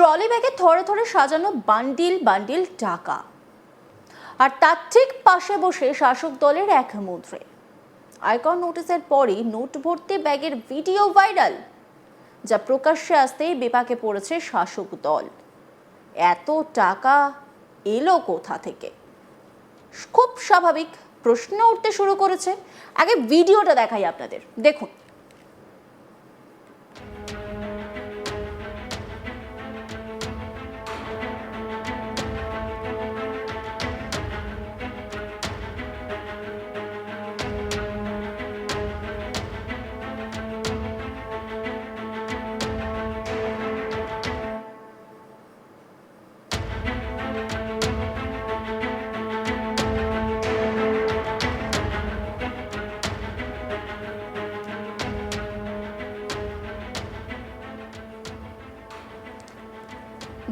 Trolley ব্যাগে থরে থরে সাজানো বান্ডিল বান্ডিল টাকা। আর তার ঠিক পাশে বসে শাসক দলের এক মন্ত্রী আয়কর নোটিসের পরই নোট ভর্তি ব্যাগের ভিডিও ভাইরাল, যা প্রকাশ্যে আসতেই বিপাকে পড়েছে শাসক দল। এত টাকা এলো কোথা থেকে? খুব স্বাভাবিক প্রশ্ন উঠতে শুরু করেছে। আগে ভিডিওটা দেখাই আপনাদের। দেখুন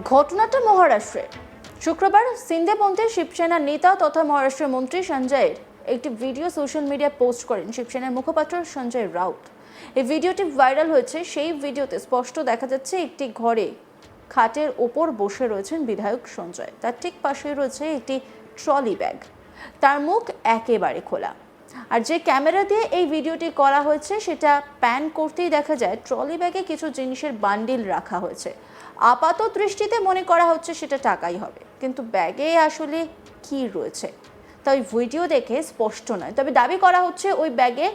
ঘটনাটা মহারাষ্ট্রে। শুক্রবার সিন্ধেপন্থে শিবসেনার নেতা তথা মহারাষ্ট্রের মন্ত্রী সঞ্জয়ের একটি ভিডিও সোশ্যাল মিডিয়ায় পোস্ট করেন শিবসেনার মুখপাত্র সঞ্জয় রাউত। এই ভিডিওটি ভাইরাল হয়েছে, সেই ভিডিওতে স্পষ্ট দেখা যাচ্ছে একটি ঘরে খাটের ওপর বসে রয়েছেন বিধায়ক সঞ্জয়। তার ঠিক পাশে রয়েছে একটি ট্রলি ব্যাগ। তার মুখ একেবারে খোলা। আর যে ক্যামেরা দিয়ে এই ভিডিওটি করা হয়েছে, সেটা প্যান করতেই দেখা যায় ট্রলি ব্যাগে কিছু জিনিসের বান্ডিল রাখা হয়েছে। আপাত দৃষ্টিতে মনে করা হচ্ছে সেটা টাকাই হবে। কিন্তু ব্যাগে আসলে কি রয়েছে? তা ওই ভিডিও দেখে স্পষ্ট নয়। তবে দাবি করা হচ্ছে ওই ব্যাগে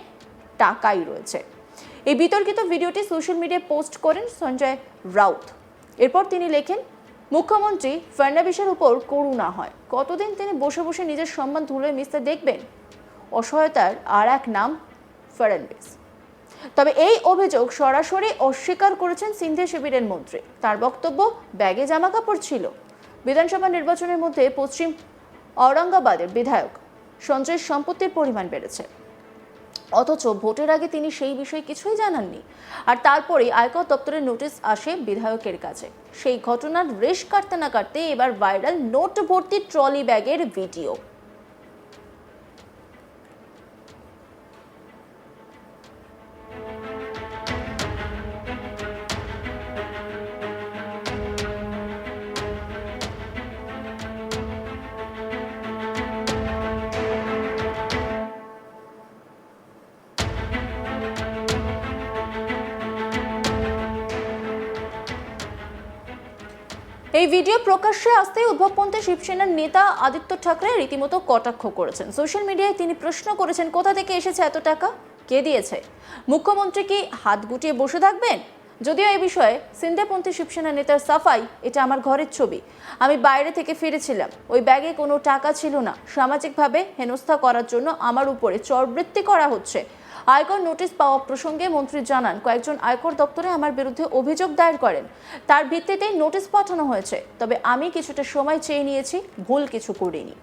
টাকাই রয়েছে। এই বিতর্কিত ভিডিওটি সোশ্যাল মিডিয়ায় পোস্ট করেন সঞ্জয় রাউত। এরপর তিনি লেখেন, মুখ্যমন্ত্রী ফাডনাবিসের উপর করুণা হয়। কতদিন তিনি বসে বসে নিজের সম্মান ধুলোয় মিশতে দেখবেন? অসহায়তার আর এক নাম ফাডনবিস তবে এই অভিযোগ সরাসরি অস্বীকার করেছেন সিন্ধে শিবিরের মন্ত্রী। তার বক্তব্য, ব্যাগে জামা কাপড় ছিল। বিধানসভা নির্বাচনের মধ্যে পশ্চিম ঔরঙ্গাবাদের বিধায়ক সঞ্জয়ের সম্পত্তির পরিমাণ বেড়েছে। অথচ ভোটের আগে তিনি সেই বিষয়ে কিছুই জানাননি। আর তারপরেই আয়কর দপ্তরের নোটিশ আসে বিধায়কের কাছে। সেই ঘটনার রেশ কাটতে না কাটতে এবার ভাইরাল নোট ভর্তি ট্রলি ব্যাগের ভিডিও। এই ভিডিও প্রকাশ্যে আসতেই উদ্ভবপন্থী শিবসেনার নেতা আদিত্য ঠাকরে রীতিমতো কটাক্ষ করেছেন। সোশ্যাল মিডিয়ায় তিনি প্রশ্ন করেছেন, কোথা থেকে এসেছে এত টাকা? কে দিয়েছে? মুখ্যমন্ত্রী কি হাত গুটিয়ে বসে থাকবেন? যদিও এই বিষয়ে সিন্ধেপন্থী শিবসেনা নেতার সাফাই, এটা আমার ঘরের ছবি। আমি বাইরে থেকে ফিরেছিলাম। ওই ব্যাগে কোনো টাকা ছিল না। সামাজিকভাবে হেনস্থা করার জন্য আমার উপরে চরবৃত্তি করা হচ্ছে। আয়কর নোটিশ পাওয়া প্রসঙ্গে মন্ত্রী জানান, কয়েকজন আয়কর দপ্তরে আমার বিরুদ্ধে অভিযোগ দায়ের করেন। তার ভিত্তিতেই নোটিশ পাঠানো হয়েছে। তবে আমি কিছুটা সময় চেয়ে নিয়েছি, ভুল কিছু করিনি।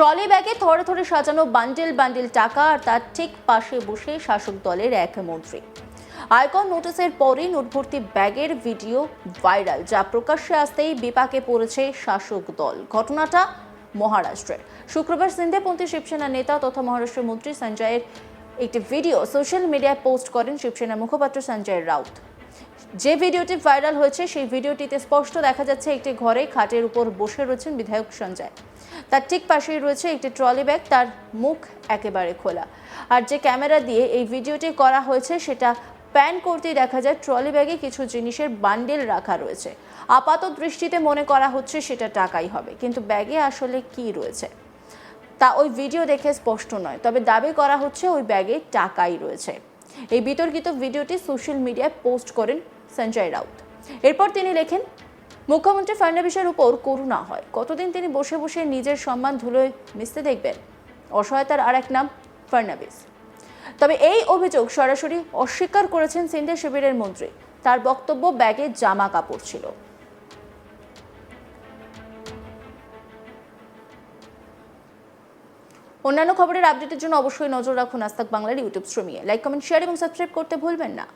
ট্রলি ব্যাগে থরে থরে সাজানো বান্ডেল, বান্ডিল টাকা আর তার ঠিক পাশে বসে শাসক দলের এক মন্ত্রী। আয়কর নোটিশের পরই নোটভর্তি ব্যাগের ভিডিও ভাইরাল, যা প্রকাশ্যে আসতেই বিপাকে পড়েছে শাসক দল। ঘটনাটা মহারাষ্ট্রের। শুক্রবার সিন্ধেপন্থী শিবসেনা নেতা তথা মহারাষ্ট্রের মন্ত্রী সঞ্জয়ের একটি ভিডিও সোশ্যাল মিডিয়ায় পোস্ট করেন শিবসেনা মুখপাত্র সঞ্জয় রাউত। যে ভিডিওটি ভাইরাল হয়েছে, সেই ভিডিওটিতে স্পষ্ট দেখা যাচ্ছে একটি ঘরে খাটের উপর বসে রয়েছেন বিধায়ক সঞ্জয়। তার ঠিক পাশেই রয়েছে একটি ট্রলি ব্যাগ, তার মুখ একেবারে খোলা। আর যে ক্যামেরা দিয়ে এই ভিডিওটি করা হয়েছে, সেটা প্যান করতেই দেখা যায়, ট্রলি ব্যাগে কিছু জিনিসের বান্ডেল রাখা রয়েছে। আপাত দৃষ্টিতে মনে করা হচ্ছে সেটা টাকাই হবে, কিন্তু ব্যাগে আসলে কি রয়েছে? তা ওই ভিডিও দেখে স্পষ্ট নয়, তবে দাবি করা হচ্ছে ওই ব্যাগে টাকাই রয়েছে। এই বিতর্কিত ভিডিওটি সোশ্যাল মিডিয়ায় পোস্ট করেন সঞ্জয় রাউত। এরপর তিনি লেখেন মুখ্যমন্ত্রী ফাডনাবিসের উপর করুণা হয়। কতদিন তিনি বসে বসে নিজের সম্মান ধুলোয় মিশতে দেখবেন? অসহায়তার আর এক নাম ফাডনাবিস তবে এই অভিযোগ সরাসরি অস্বীকার করেছেন সিন্ধে শিবিরের মন্ত্রী। তার বক্তব্য ব্যাগে জামা কাপড় ছিল। অন্যান্য খবরের আপডেটের জন্য অবশ্যই নজর রাখুন আস্তাক বাংলার ইউটিউব স্ট্রিমিয়ে লাইক কমেন্ট শেয়ার এবং সাবস্ক্রাইব করতে ভুলবেন না।